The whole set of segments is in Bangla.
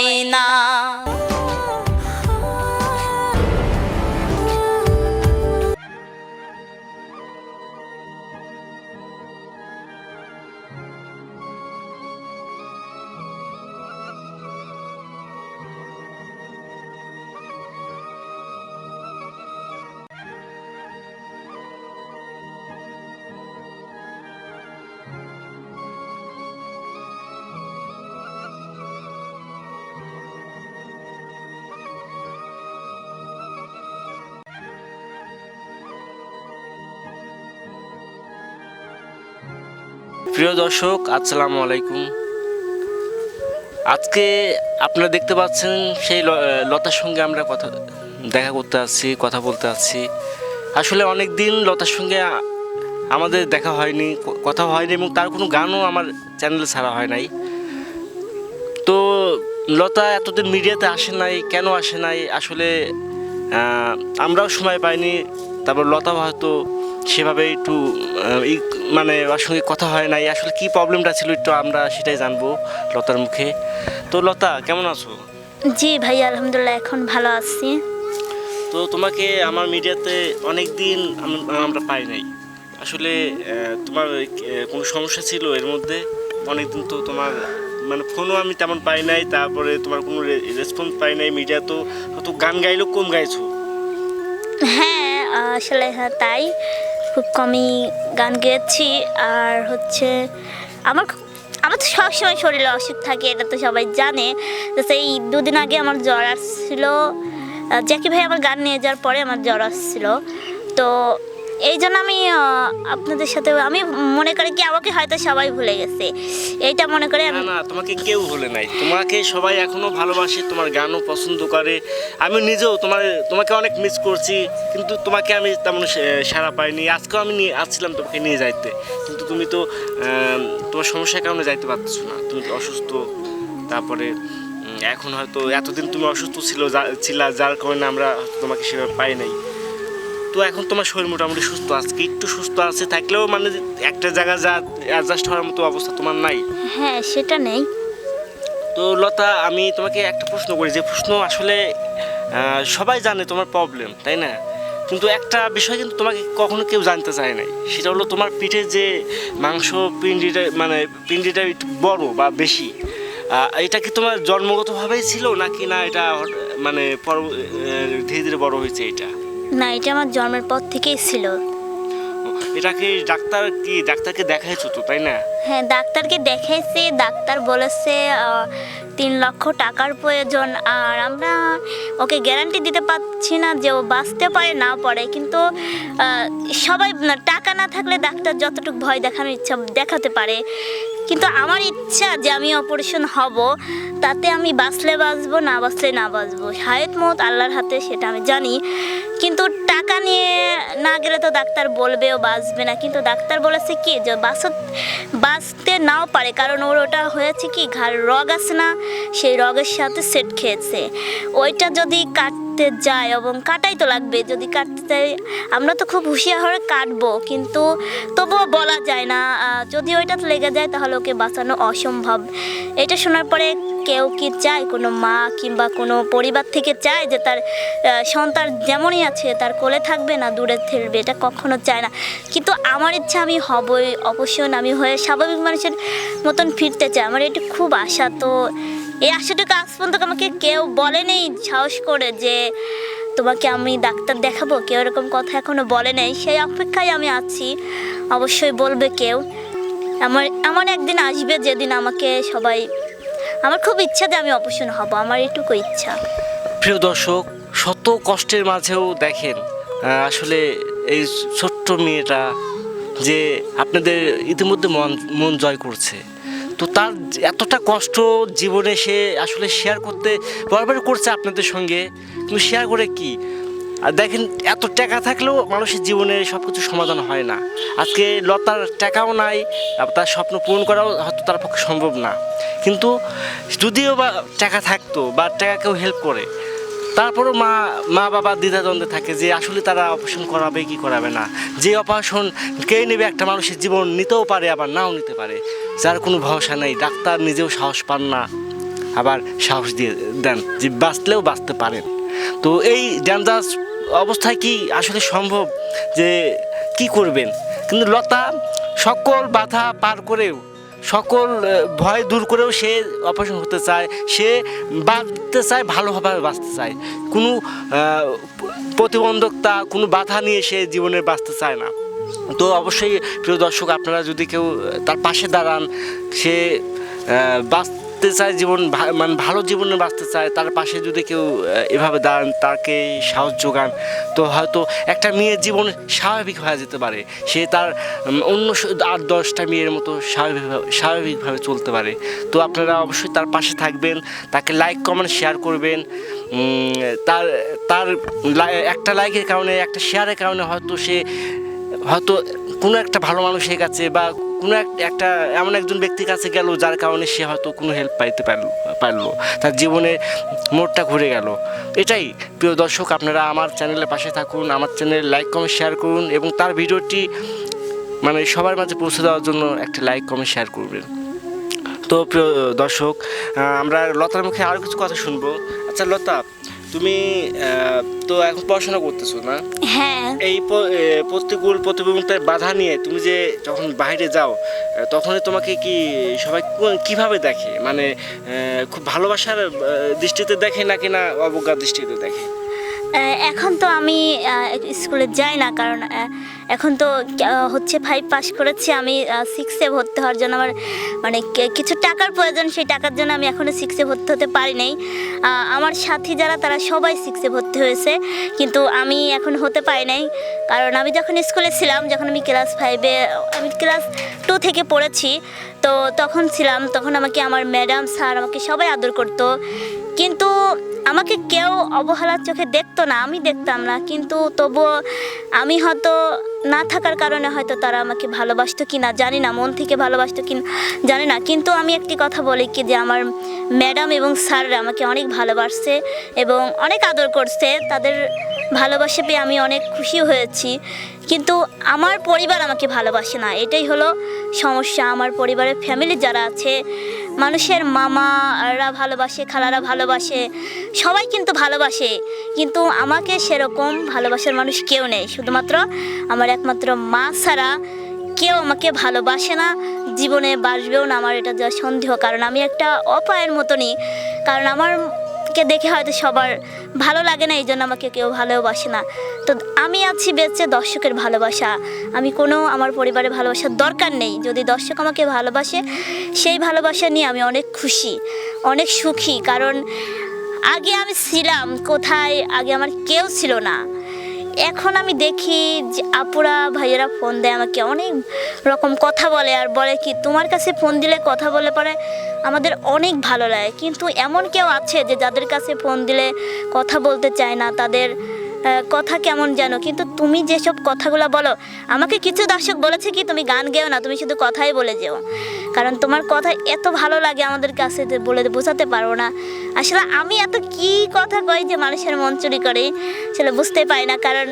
হয় না প্রিয় দর্শক, আসসালামু আলাইকুম। আজকে আপনারা দেখতে পাচ্ছেন সেই লতার সঙ্গে আমরা কথা, দেখা করতে আসছি, কথা বলতে আসছি। আসলে অনেক দিন লতার সঙ্গে আমাদের দেখা হয়নি কথা হয়নি এবং তার কোনো গানও আমার চ্যানেলে ছাড়া হয় নাই। তো লতা এতদিন মিডিয়াতে আসে নাই, কেন আসে নাই? আসলে আমরাও সময় পাইনি। তারপর লতা হয়তো সেভাবে একটু মানে ওর সঙ্গে কথা হয় নাই। আসলে কি প্রবলেমটা ছিল একটু আমরা সেটাই জানব লতার মুখে। তো লতা কেমন আছো? জি ভাই আলহামদুলিল্লাহ এখন ভালো আছি। তো তোমাকে আমার মিডিয়াতে অনেক দিন আমরা পাই নাই। আসলে তোমার কোনো সমস্যা ছিল এর মধ্যে? অনেক দিন তো তোমার মানে ফোনও আমি তেমন পাই নাই তারপরে তোমার কোনো রেসপন্স পাই নাই মিডিয়া তো হয়তো গান গাইলেও কম গাইছো? হ্যাঁ আসলে হ্যাঁ তাই। খুব কমই গান গেয়েছি। আর হচ্ছে আমার আমার তো সবসময় শরীরে অসুখ থাকে, এটা তো সবাই জানে। সেই দুদিন আগে আমার জ্বর আসছিল। জ্যাকি ভাই আমার গান নিয়ে যাওয়ার পরে আমার জ্বর আসছিল। তো এই জন্য আমি আপনাদের সাথে আমি মনে করি কি আমাকে হয়তো সবাই ভুলে গেছে। এইটা মনে করে না না তোমাকে কেউ ভুলে নাই। তোমাকে সবাই এখনও ভালোবাসে তোমার গানও পছন্দ করে। আমি নিজেও তোমার তোমাকে অনেক মিস করছি কিন্তু তোমাকে আমি তেমন সে- সাড়া পাইনি। আজকেও আমি নিয়ে আসছিলাম তোমাকে নিয়ে যাইতে। কিন্তু তুমি তো তোমার সমস্যার কারণে যাইতে পারছ না। তুমি তো অসুস্থ। তারপরে এখন হয়তো এতদিন তুমি অসুস্থ ছিল যা- ছিলা যার কারণে আমরা তোমাকে সেভাবে পাই নাই। তো এখন তোমার শরীর মোটামুটি সুস্থ আজকে একটু সুস্থ আছে থাকলেও মানে একটা জায়গা যা অ্যাডজাস্ট হওয়ার মতো অবস্থা তোমার নাই। হ্যাঁ সেটা নেই। তো লতা আমি তোমাকে একটা প্রশ্ন করি যে প্রশ্ন আসলে সবাই জানে তোমার প্রবলেম তাই না? কিন্তু একটা বিষয় কিন্তু তোমাকে কখনো কেউ জানতে চায় নাই সেটা হলো তোমার পিঠে যে মাংস পিণ্ডিটা মানে পিণ্ডিটা একটু বড় বা বেশি এটা কি তোমার জন্মগতভাবেই ছিল নাকি না এটা মানে পর ধীরে ধীরে বড় হয়েছে এটা? না এটা আমার জন্মের পর থেকেই ছিল। এটাকে ডাক্তার কি ডাক্তারকে দেখাইছো তো তাই না? হ্যাঁ ডাক্তারকে দেখাইছি ডাক্তার বলেছে তিন লক্ষ টাকার প্রয়োজন আর আমরা ওকে গ্যারান্টি দিতে পারছি না যে ও বাঁচতে পারে, না পারে কিন্তু সবাই টাকা না থাকলে ডাক্তার যতটুকু ভয় দেখানোর ইচ্ছা দেখাতে পারে। কিন্তু আমার ইচ্ছা যে আমি অপারেশন হব, তাতে আমি বাঁচলে বাঁচবো, না বাঁচলে না বাঁচবো। শায়দ মত আল্লাহর হাতে সেটা আমি জানি। কিন্তু টাকা নিয়ে না গেলে তো ডাক্তার বলবেও বাঁচবে না। কিন্তু ডাক্তার বলেছে কি যে বাঁচা বাঁচতে নাও পারে। কারণ ওর ওটা হয়েছে কি, ঘাড় রগ আছে না। সেই রগের সাথে সেট খেয়েছে। ওইটা যদি কাটতে যায় এবং কাটাই তো লাগবে, যদি কাটতে যায়, আমরা তো খুব হুঁশিয়ার কাটবো, কিন্তু তবুও বলা যায় না। যদি ওইটা লেগে যায়, তাহলে ওকে বাঁচানো অসম্ভব। এটা শোনার পরে কেউ কি চায়? কোনো মা কিংবা কোনো পরিবার থেকে চায় যে তার সন্তান যেমনই আছে, তার কোলে থাকবে না, দূরে থাকবে এটা কখনো চায় না। কিন্তু আমার ইচ্ছা আমি হবই, অবশ্যই আমি হয়ে স্বাভাবিক মানুষের মতন ফিরতে চাই। আমার এটা খুব আশা। তো এই আশাটুকু আজ পর্যন্ত আমাকে কেউ বলেনি, সাহস করে যে তোমাকে আমি ডাক্তার দেখাবো। কেউ এরকম কথা এখনও বলে নেই। সেই অপেক্ষায় আমি আছি। অবশ্যই বলবে কেউ। আমার, এমন একদিন আসবে যেদিন আমাকে সবাই, আমার খুব ইচ্ছা যে আমি অপারেশন হব। আমার এটুকু ইচ্ছা। প্রিয় দর্শক, শত কষ্টের মাঝেও দেখেন আসলে এই ছোট্ট মেয়েটা যে আপনাদের ইতিমধ্যে মন মন জয় করছে। তো তার এতটা কষ্ট জীবনে সে আসলে শেয়ার করতে, বারবার করছে আপনাদের সঙ্গে। কিন্তু শেয়ার করে কি? আর দেখেন, এত টাকা থাকলেও মানুষের জীবনে সব কিছু সমাধান হয় না। আজকে লতার টাকাও নাই তার স্বপ্ন পূরণ করাও হয়তো তার পক্ষে সম্ভব না। কিন্তু যদিও বা টাকা থাকতো বা টাকা কেউ হেল্প করে, তারপরও মা মা, বাবা, দ্বিধাদ্বন্দ্বে থাকে যে আসলে তারা অপারেশন করাবে কি করাবে না। যে অপারেশন কে নেবে একটা মানুষের জীবন নিতেও পারে, আবার নাও নিতে পারে। যার কোনো ভরসা নেই, ডাক্তার নিজেও সাহস পান না, আবার সাহস দিয়ে দেন যে বাঁচলেও বাঁচতে পারেন। তো এই ডেঞ্জারাস অবস্থায় কি আসলে সম্ভব যে কি করবেন? কিন্তু লতা, সকল বাধা পার করেও, সকল ভয় দূর করেও সে অপারেশন হতে চায়, সে বাঁচতে চায়, ভালোভাবে বাঁচতে চায়। কোনো প্রতিবন্ধকতা, কোনো বাধা নিয়ে সে জীবনে বাঁচতে চায় না। তো অবশ্যই প্রিয় দর্শক, আপনারা যদি কেউ তার পাশে দাঁড়ান, সে বাঁচতে চায় জীবন মানে ভালো জীবনে বাঁচতে চায়, তার পাশে যদি কেউ এভাবে দাঁড়ান, তাকে সাহস যোগান, তো হয়তো একটা মেয়ের জীবন স্বাভাবিক হয়ে যেতে পারে। সে তার অন্য আট, দশটা মেয়ের মতো স্বাভাবিকভাবে স্বাভাবিকভাবে চলতে পারে। তো আপনারা অবশ্যই তার পাশে থাকবেন, তাকে লাইক কমেন্ট শেয়ার করবেন। তার তার একটা লাইকের কারণে, একটা শেয়ারের কারণে হয়তো সে হয়তো কোনো একটা ভালো মানুষের কাছে বা কোনো এক- একটা এমন একজন ব্যক্তির কাছে গেল যার কারণে সে হয়তো কোনো হেল্প পাইতে পারল পারল। তার জীবনে মোড়টা ঘুরে গেল। এটাই, প্রিয় দর্শক, আপনারা আমার চ্যানেলের পাশে থাকুন, আমার চ্যানেলে লাইক কমেন্ট শেয়ার করুন এবং তার ভিডিওটি মানে সবার মাঝে পৌঁছে দেওয়ার জন্য একটা লাইক কমেন্ট শেয়ার করবেন। তো প্রিয় দর্শক আমরা লতার মুখে আরও কিছু কথা শুনব। আচ্ছা লতা, তুমি তো এখন পড়াশোনা করতেছো না? হ্যাঁ এই প্রতিকূল প্রতিবন্ধতায় বাধা নিয়ে তুমি যে যখন বাইরে যাও তখন তোমাকে কি সবাই কীভাবে দেখে? মানে খুব ভালোবাসার দৃষ্টিতে দেখে নাকি না অবজ্ঞার দৃষ্টিতে দেখে? এখন তো আমি স্কুলে যাই না, কারণ এখন তো হচ্ছে ফাইভ পাস করেছি, আমি সিক্সে ভর্তি হওয়ার জন্য আমার মানে কিছু টাকার প্রয়োজন, সেই টাকার জন্য আমি এখনও সিক্সে ভর্তি হতে পারি নাই। আমার সাথী যারা, তারা সবাই সিক্সে ভর্তি হয়েছে, কিন্তু আমি এখন হতে পারি নাই, কারণ আমি যখন স্কুলে ছিলাম, যখন আমি ক্লাস ফাইভে আমি ক্লাস টু থেকে পড়েছি, তো তখন ছিলাম, তখন আমাকে আমার ম্যাডাম স্যার আমাকে সবাই আদর করতো কিন্তু আমাকে কেউ অবহেলার চোখে দেখতো না, আমি দেখতাম না। কিন্তু তবুও আমি হয়তো না থাকার কারণে হয়তো তারা আমাকে ভালোবাসতো কি না জানি না, মন থেকে ভালোবাসতো কি জানি না। কিন্তু আমি একটি কথা বলি কি যে আমার ম্যাডাম এবং স্যাররা আমাকে অনেক ভালোবাসছে এবং অনেক আদর করছে। তাদের ভালোবাসা পেয়ে আমি অনেক খুশি হয়েছি। কিন্তু আমার পরিবার আমাকে ভালোবাসে না। এটাই হলো সমস্যা। আমার পরিবারের ফ্যামিলি যারা আছে মানুষের মামারা ভালোবাসে, খালারা ভালোবাসে, সবাই কিন্তু ভালোবাসে। কিন্তু আমাকে সেরকম ভালোবাসার মানুষ কেউ নেই। শুধুমাত্র আমার একমাত্র মা ছাড়া কেউ আমাকে ভালোবাসে না, জীবনে বাসবেও না। আমার এটা যা সন্দেহ। কারণ আমি একটা অপায়ের মতনই। কারণ আমার কে দেখে হয়তো সবার ভালো লাগে না এই জন্য আমাকে কেউ ভালোবাসে না। তো আমি আছি বেঁচে দর্শকের ভালোবাসা। আমি কোনো আমার পরিবারের ভালোবাসার দরকার নেই। যদি দর্শক আমাকে ভালোবাসে, সেই ভালোবাসা নিয়ে আমি অনেক খুশি, অনেক সুখী। কারণ আগে আমি ছিলাম, কোথায় আগে আমার কেউ ছিল না। এখন আমি দেখি যে আপুরা, ভাইয়েরা ফোন দেয় আমাকে। অনেক রকম কথা বলে আর বলে কি, তোমার কাছে ফোন দিলে কথা বলে পরে আমাদের অনেক ভালো লাগে। কিন্তু এমন কেউ আছে যে যাদের কাছে ফোন দিলে কথা বলতে চায় না, তাদের কথা কেমন জানো কিন্তু তুমি যেসব কথাগুলো বলো, আমাকে কিছু দর্শক বলেছে কি, তুমি গান গেও না, তুমি শুধু কথাই বলে যেও। কারণ তোমার কথা এত ভালো লাগে আমাদের কাছে যে বলে বোঝাতে পারো না। আসলে আমি এত কি কথা কই যে মানুষের মন চুরি করে সেটা বুঝতে পারি না। কারণ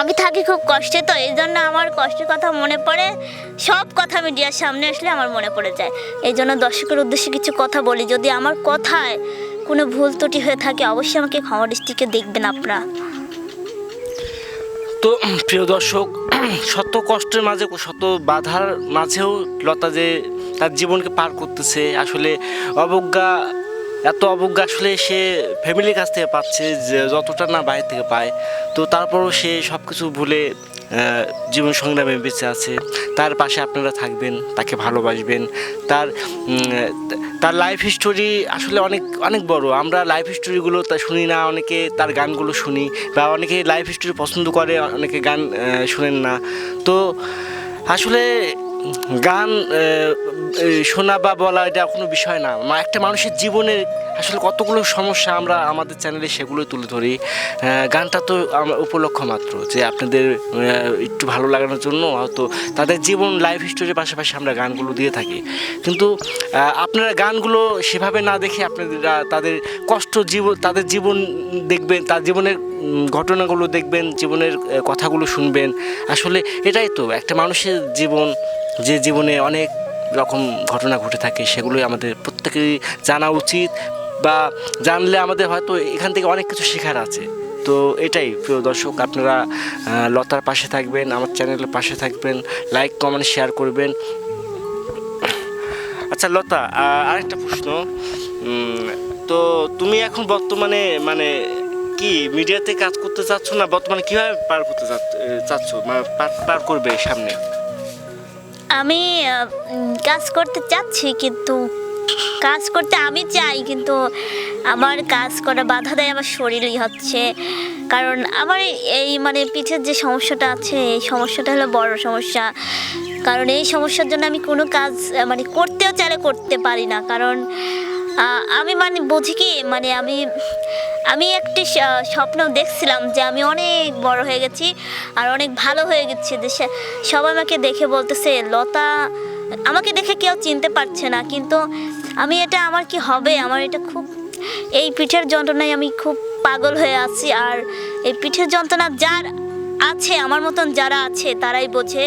আমি থাকি খুব কষ্টে, তো এই জন্য আমার কষ্টের কথা মনে পড়ে, সব কথা মিডিয়ার সামনে আসলে আমার মনে পড়ে যায়। এই জন্য দর্শকের উদ্দেশ্যে কিছু কথা বলি। যদি আমার কথায় কোনো ভুল ত্রুটি হয়ে থাকে, অবশ্যই আমাকে ক্ষমা দৃষ্টিকে দেখবেন আপনারা। তো, প্রিয় দর্শক শত কষ্টের মাঝে শত বাধার মাঝেও লতা যে তার জীবনকে পার করতেছে, আসলে অবজ্ঞা, এত অবজ্ঞা আসলে সে ফ্যামিলির কাছ থেকে পাচ্ছে, যে যতটা না বাইরে থেকে পায়। তো তারপরও সে সব কিছু ভুলে জীবন সংগ্রামে বেঁচে আছে। তার পাশে আপনারা থাকবেন, তাকে ভালোবাসবেন। তার তার লাইফ হিস্টোরি আসলে অনেক অনেক বড়। আমরা লাইফ হিস্টোরিগুলো তা শুনি না, অনেকে তার গানগুলো শুনি বা অনেকে লাইফ হিস্টোরি পছন্দ করে, অনেকে গান শুনেন না। তো আসলে গান শোনা বা বলা এটা কোনো বিষয় না। একটা মানুষের জীবনের আসলে কতগুলো সমস্যা আমরা আমাদের চ্যানেলে সেগুলো তুলে ধরি। গানটা তো আমার উপলক্ষ মাত্র যে আপনাদের একটু ভালো লাগানোর জন্য হয়তো তাদের জীবন লাইফ হিস্টোরির পাশাপাশি আমরা গানগুলো দিয়ে থাকি। কিন্তু আপনারা গানগুলো সেভাবে না দেখে আপনারা তাদের কষ্ট জীবন তাদের জীবন দেখবেন, তার জীবনের ঘটনাগুলো দেখবেন, জীবনের কথাগুলো শুনবেন। আসলে এটাই তো, একটা মানুষের জীবন, যে জীবনে অনেক রকম ঘটনা ঘটে থাকে, সেগুলোই আমাদের প্রত্যেকেরই জানা উচিত বা জানলে আমাদের হয়তো এখান থেকে অনেক কিছু শেখার আছে। তো এটাই, প্রিয় দর্শক, আপনারা লতার পাশে থাকবেন, আমার চ্যানেলের পাশে থাকবেন, লাইক, কমেন্ট, শেয়ার করবেন। আচ্ছা লতা আরেকটা প্রশ্ন। তো তুমি এখন বর্তমানে মানে কি, মিডিয়াতে কাজ করতে চাচ্ছ না? বর্তমানে কীভাবে পার করতে চাচ্ছ- মানে পার করবে সামনে? আমি কাজ করতে চাচ্ছি, কিন্তু কাজ করতে আমি চাই, কিন্তু আমার কাজ করা বাধা দেয় আমার শরীরই হচ্ছে। কারণ আমার এই মানে পিঠের যে সমস্যাটা আছে, এই সমস্যাটা হলো বড় সমস্যা। কারণ এই সমস্যার জন্য আমি কোনো কাজ মানে করতেও চাইলে করতে পারি না। কারণ আমি মানে বুঝি কি মানে আমি আমি একটি স্বপ্ন দেখছিলাম যে আমি অনেক বড় হয়ে গেছি আর অনেক ভালো হয়ে গেছি দেশে। সবাই আমাকে দেখে বলতেছে, লতা, আমাকে দেখে কেউ চিনতে পারছে না, কিন্তু আমি এটা, আমার কি হবে? আমার এটা খুব, এই পিঠের যন্ত্রণায় আমি খুব পাগল হয়ে আছি আর এই পিঠের যন্ত্রণা যার আছে, আমার মতন যারা আছে, তারাই বোঝে।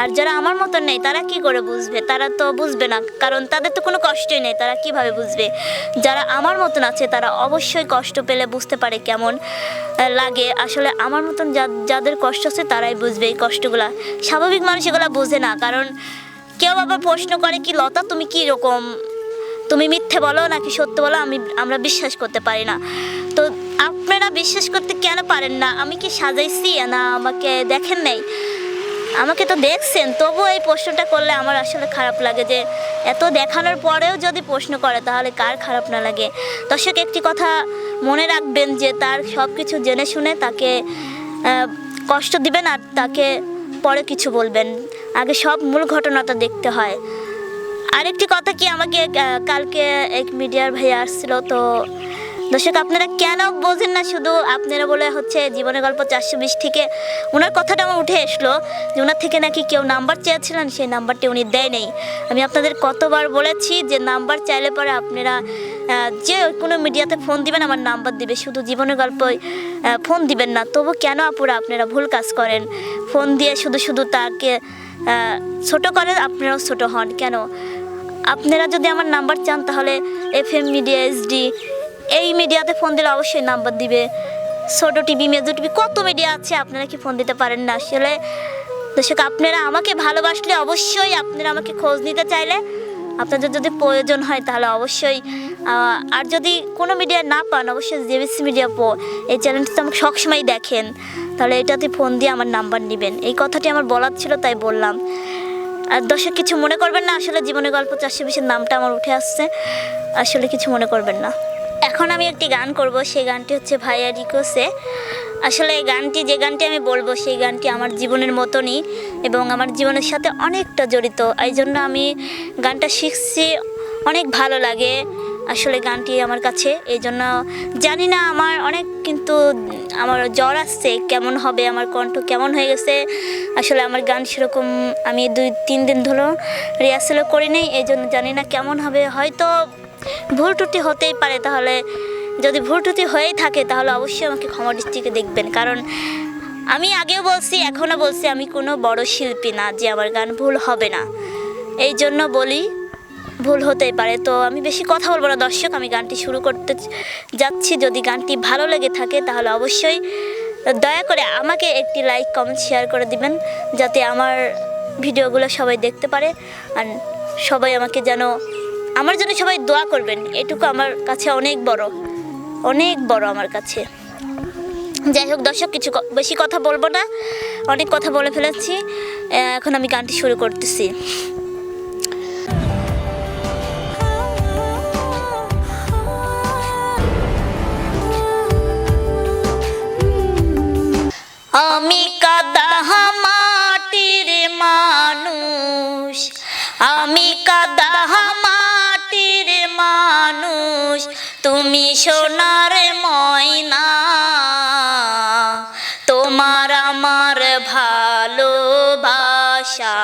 আর যারা আমার মতন নেই, তারা কি করে বুঝবে? তারা তো বুঝবে না, কারণ তাদের তো কোনো কষ্টই নেই, তারা কীভাবে বুঝবে? যারা আমার মতন আছে, তারা অবশ্যই কষ্ট পেলে বুঝতে পারে কেমন লাগে। আসলে আমার মতন যাদের কষ্ট আছে, তারাই বুঝবে এই কষ্টগুলা। স্বাভাবিক মানুষ এগুলো বোঝে না, কারণ কেউ আবার প্রশ্ন করে কি, লতা, তুমি কি রকম তুমি মিথ্যে বলো নাকি সত্য বলো? আমি, আমরা বিশ্বাস করতে পারি না। তো আপনারা বিশ্বাস করতে কেন পারেন না? আমি কি সাজাইছি? না, আমাকে দেখেন নাই। আমাকে তো দেখছেন তবু এই প্রশ্নটা করলে আমার আসলে খারাপ লাগে যে, এত দেখানোর পরেও যদি প্রশ্ন করে, তাহলে কার খারাপ না লাগে? দর্শক, একটি কথা মনে রাখবেন যে, তার সব কিছু জেনে শুনে তাকে কষ্ট দিবেন আর তাকে পরে কিছু বলবেন। আগে সব মূল ঘটনাটা দেখতে হয়। আরেকটি কথা কি আমাকে কালকে এক মিডিয়ার ভাই আসছিল, তো দর্শক, আপনারা কেন বোঝেন না শুধু আপনারা বলে হচ্ছে জীবনের গল্প চারশো বিশ থেকে? ওনার কথাটা আমার উঠে আসলো যে ওনার থেকে নাকি কেউ নাম্বার চেয়েছিলেন, সেই নাম্বারটি উনি দেয় নেই। আমি আপনাদের কতবার বলেছি যে নাম্বার চাইলে পরে আপনারা যে কোনো মিডিয়াতে ফোন দিবেন, আমার নাম্বার দিবে। শুধু জীবনের গল্পই ফোন দিবেন না। তবু কেন আপুরা আপনারা ভুল কাজ করেন? ফোন দিয়ে শুধু শুধু তাকে ছোট করেন আপনারাও ছোট হন। কেন? আপনারা যদি আমার নাম্বার চান তাহলে এফ এম মিডিয়া এইচডি এই মিডিয়াতে ফোন দিলে অবশ্যই নাম্বার দিবে। ছোটো টিভি, মেজো টিভি, কত মিডিয়া আছে, আপনারা কি ফোন দিতে পারেন না? আসলে দর্শক, আপনারা আমাকে ভালোবাসলে অবশ্যই আপনারা আমাকে খোঁজ নিতে চাইলে আপনাদের যদি প্রয়োজন হয় তাহলে অবশ্যই আর যদি কোনো মিডিয়া না পান, অবশ্যই জেবিসি মিডিয়া পো, এই চ্যানেলটি তো আমাকে সবসময় দেখেন। তাহলে এটাতে ফোন দিয়ে আমার নাম্বার নেবেন। এই কথাটি আমার বলার ছিল, তাই বললাম। আর দর্শক, কিছু মনে করবেন না? আসলে জীবনের গল্প চারশো বিশের নামটা আমার উঠে আসছে। আসলে কিছু মনে করবেন না। এখন আমি একটি গান করব, সেই গানটি হচ্ছে ভাইয়া রিকোসে। আসলে এই গানটি, যে গানটি আমি বলব, সেই গানটি আমার জীবনের মতনই এবং আমার জীবনের সাথে অনেকটা জড়িত। এই জন্য আমি গানটা শিখছি, অনেক ভালো লাগে আসলে গানটি আমার কাছে। এই জন্য জানি না আমার অনেক কিন্তু আমার জ্বর আসছে, কেমন হবে, আমার কণ্ঠ কেমন হয়ে গেছে। আসলে আমার গান সেরকম আমি দুই, তিন দিন ধরো রিহার্সেলও করি নেই, এই জন্য জানি না কেমন হবে। হয়তো ভুল ত্রুটি হতেই পারে, তাহলে যদি ভুল ত্রুটি হয়েই থাকে, তাহলে অবশ্যই আমাকে ক্ষমা দৃষ্টিকে দেখবেন। কারণ আমি আগেও বলছি, এখনও বলছি, আমি কোনো বড় শিল্পী না যে আমার গান ভুল হবে না। এই জন্য বলি, ভুল হতেই পারে। তো আমি বেশি কথা বলব না। দর্শক, আমি গানটি শুরু করতে যাচ্ছি। যদি গানটি ভালো লেগে থাকে, তাহলে অবশ্যই দয়া করে আমাকে একটি লাইক, কমেন্ট, শেয়ার করে দিবেন, যাতে আমার ভিডিওগুলো সবাই দেখতে পারে। আর সবাই আমাকে যেন আমার জন্য সবাই দোয়া করবেন। এটুকু আমার কাছে অনেক বড়। অনেক বড় আমার কাছে। যাই হোক, দর্শক, কিছু বেশি কথা বলব না। অনেক কথা বলে ফেলেছি। এখন আমি গানটি শুরু করতেছি। আমি তুমি সোনার ময়না, তোমার আমার ভালোবাসা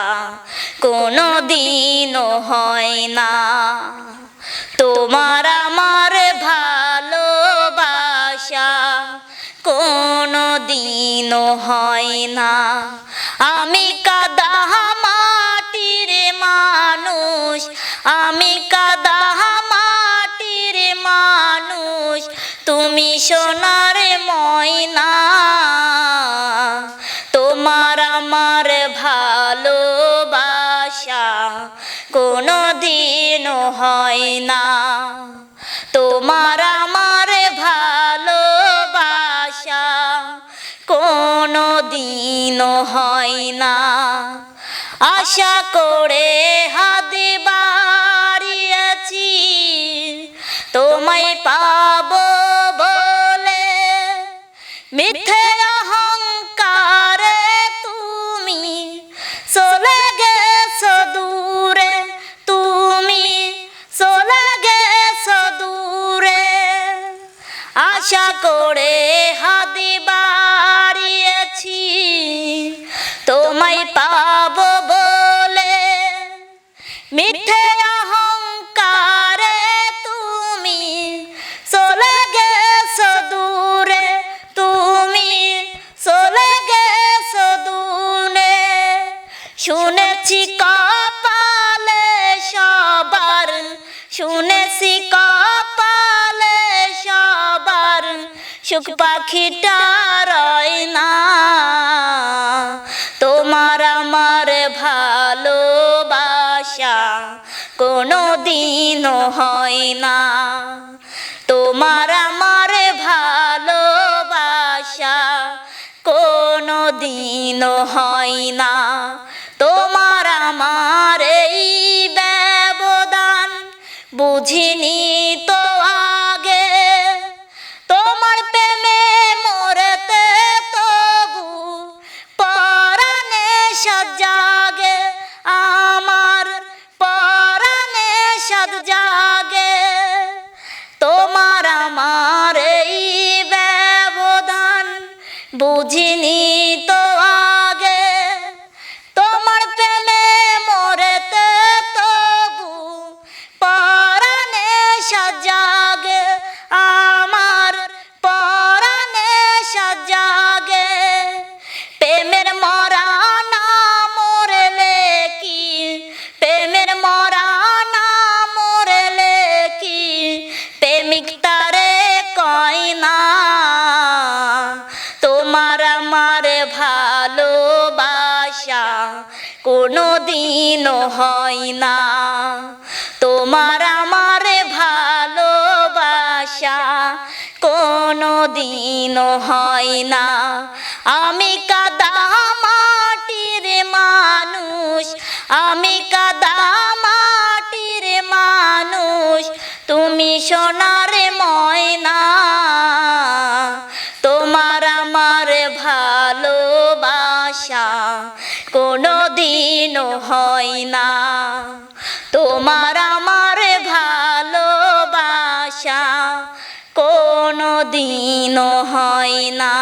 কোনো দিনও হয় না। তোমার আমার ভালোবাসা কোনো দিনও হয় না। আমি কাদা মাটির মানুষ সোনার ময়না, তোমার আমার ভালোবাসা কোনো দিন হয় না। তোমার আমার ভালোবাসা কোনো দিন হয় না। আশা করে সুখ পাখিটা রয় না। তোমার আমার ভালোবাসা কোনো দিনও হয় না। তোমার আমার ভালোবাসা কোনো দিনও হয় না। তোমার আমার এই ব্যবধান বুঝিনি ভালোবাসা কোনো দিনও হয় না। আমি কাদা মাটির মানুষ, আমি কাদা মাটির মানুষ। তুমি সোনার ময়না, তোমার আমার ভালোবাসা কোনো দিনও হয় না। তোমার দিনও হয় না।